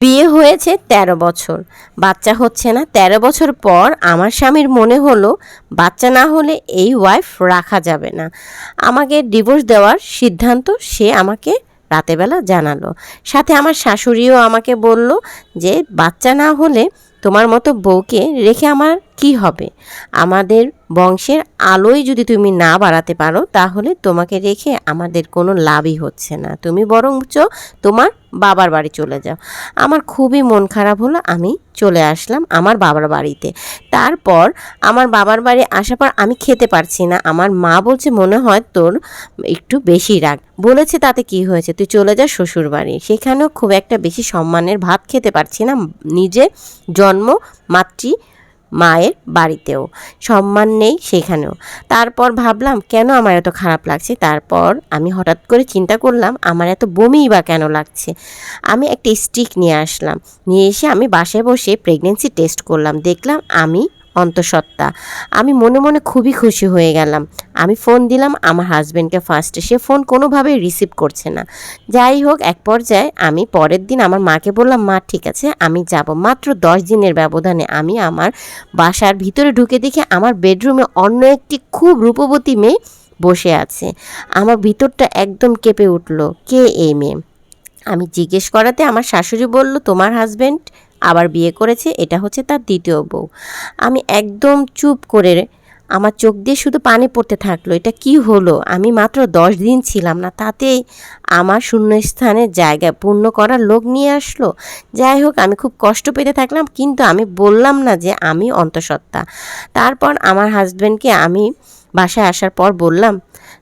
বিয়ে হয়েছে ১৩ বছর। বাচ্চা হচ্ছে না। ১৩ বছর পর আমার স্বামীর মনে হলো, বাচ্চা না হলে এই ওয়াইফ রাখা যাবে না। আমাকে ডিভোর্স দেওয়ার সিদ্ধান্ত সে আমাকে রাতেবেলা জানালো। সাথে আমার শাশুড়িও আমাকে বলল যে, বাচ্চা না হলে তোমার মতো বউকে রেখে আমার কি হবে? আমাদের বংশের আলোয় যদি তুমি না বাড়াতে পারো, তাহলে তোমাকে রেখে আমাদের কোনো লাভই হচ্ছে না। তুমি বরঞ্চ তোমার বাবার বাড়ি চলে যাও। আমার খুবই মন খারাপ হলো, আমি চলে আসলাম আমার বাবার বাড়িতে। তারপর আমার বাবার বাড়ি আসার পর আমি খেতে পারছি না। আমার মা বলছে, মনে হয় তোর একটু বেশি রাগ। বলেছে, তাতে কি হয়েছে? তুই চলে যা শ্বশুর বাড়ি। সেখানেও খুব একটা বেশি সম্মানের ভাত খেতে পারছি না। নিজে জন্ম, মাতৃ মায়ের বাড়িতেও। সম্মান নেই সেখানেও। তারপর ভাবলাম, কেন আমার এত খারাপ লাগছে? তারপর আমি হঠাৎ করে চিন্তা করলাম, আমার এত বমি বা কেন লাগছে? আমি একটা স্টিক নিয়ে আসলাম। নিয়ে এসে আমি বাসায় বসে প্রেগনেন্সি টেস্ট করলাম। দেখলাম আমি অন্তঃসত্ত্বা। আমি মনে মনে খুবই খুশি হয়ে গেলাম। আমি ফোন দিলাম, আমার হাজব্যান্ডকে ফার্স্টে সে ফোন কোনোভাবেই রিসিভ করছে না। যাই হোক, এক পর্যায়ে আমি পরের দিন আমার মাকে বললাম, মা, ঠিক আছে, আমি যাব। মাত্র দশ দিনের ব্যবধানে আমি আমার বাসার ভিতরে ঢুকে দেখি আমার বেডরুমে অন্য একটি খুব রূপবতী মেয়ে বসে আছে। আমার ভিতরটা একদম কেঁপে উঠল। কে এই মেয়ে? আমি জিজ্ঞেস করাতে আমার শাশুড়ি বলল, তোমার হাজবেন্ড আবার বিয়ে করেছে, এটা হচ্ছে তার দ্বিতীয় বউ। আমি একদম চুপ করে আমার চোখ দিয়ে শুধু পানি পড়তে থাকল, এটা কি হলো? আমি মাত্র দশ দিন ছিলাম না, তাতেই আমার শূন্যস্থানের জায়গা পূর্ণ করার লোক নিয়ে আসলো। যাই হোক, আমি খুব কষ্ট পেতে থাকলাম, কিন্তু আমি বললাম না যে আমি অন্তঃসত্ত্বা। তারপর আমার হাজব্যান্ডকে আমি বাসায় আসার পর বললাম,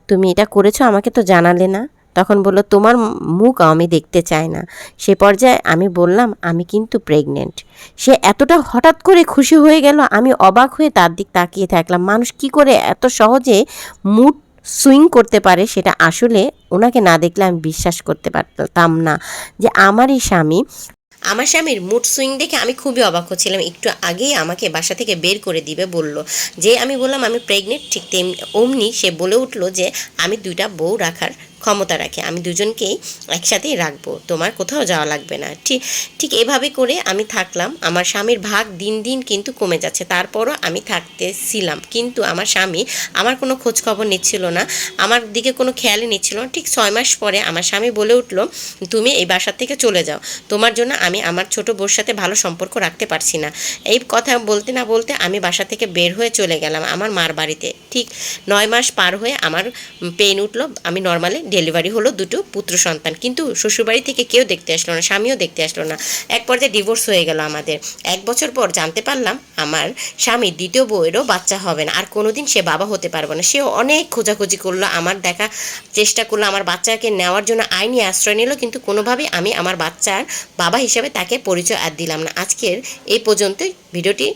তুমি এটা করেছ, আমাকে তো জানালে না। তখন বলল, তোমার মুখ আমি দেখতে চাই না। সে পর্যায়ে আমি বললাম, আমি কিন্তু প্রেগনেন্ট সে এতটা হঠাৎ করে খুশি হয়ে গেল, আমি অবাক হয়ে তার দিক তাকিয়ে থাকলাম। মানুষ কি করে এত সহজে মুড সুইং করতে পারে সেটা আসলে ওনাকে না দেখলে আমি বিশ্বাস করতে পারতাম না যে আমারই স্বামী, আমার স্বামীর মুড সুইং দেখে আমি খুবই অবাক হচ্ছিলাম। একটু আগেই আমাকে বাসা থেকে বের করে দিবে বলল। যে আমি বললাম, আমি প্রেগনেন্ট ঠিক তেমনি অমনি সে বলে উঠল যে, আমি দুইটা বউ রাখার ক্ষমতা রাখে। আমি দুজনকেই একসাথেই রাখব। তোমার কোথাও যাওয়া লাগবে না। ঠিক ঠিক এভাবে করে আমি থাকলাম। আমার স্বামীর ভাগ দিন দিন কিন্তু কমে যাচ্ছে। তারপরও আমি থাকতেছিলাম। কিন্তু আমার স্বামী আমার কোনো খোঁজখবর নিচ্ছিল না। আমার দিকে কোনো খেয়ালই নিচ্ছিল না। ঠিক ছয় মাস পরে আমার স্বামী বলে উঠল, তুমি এই বাসা থেকে চলে যাও। তোমার জন্য আমি আমার ছোট বোর সাথে ভালো সম্পর্ক রাখতে পারছি না। এই কথা বলতে না বলতে আমি বাসা থেকে বের হয়ে চলে গেলাম আমার মার বাড়িতে। ঠিক নয় মাস পার হয়ে আমার পেন উঠল। আমি নর্মালি ডেলিভারি হলো দুটো পুত্র সন্তান। কিন্তু শ্বশুরবাড়ি থেকে কেউ দেখতে আসলো না, স্বামীও দেখতে আসলো না। এক পর্যায়ে ডিভোর্স হয়ে গেল আমাদের। এক বছর পর জানতে পারলাম, আমার স্বামী দ্বিতীয় বউয়েরও বাচ্চা হবে না। আর কোনোদিন সে বাবা হতে পারবে না। সেও অনেক খোঁজাখুঁজি করল, আমার দেখা চেষ্টা করল, আমার বাচ্চাকে নেওয়ার জন্য আইনি আশ্রয় নিল, কিন্তু কোনোভাবেই আমি আমার বাচ্চার বাবা হিসেবে তাকে পরিচয় আর দিলাম না। আজকের এই পর্যন্তই। ভিডিওটি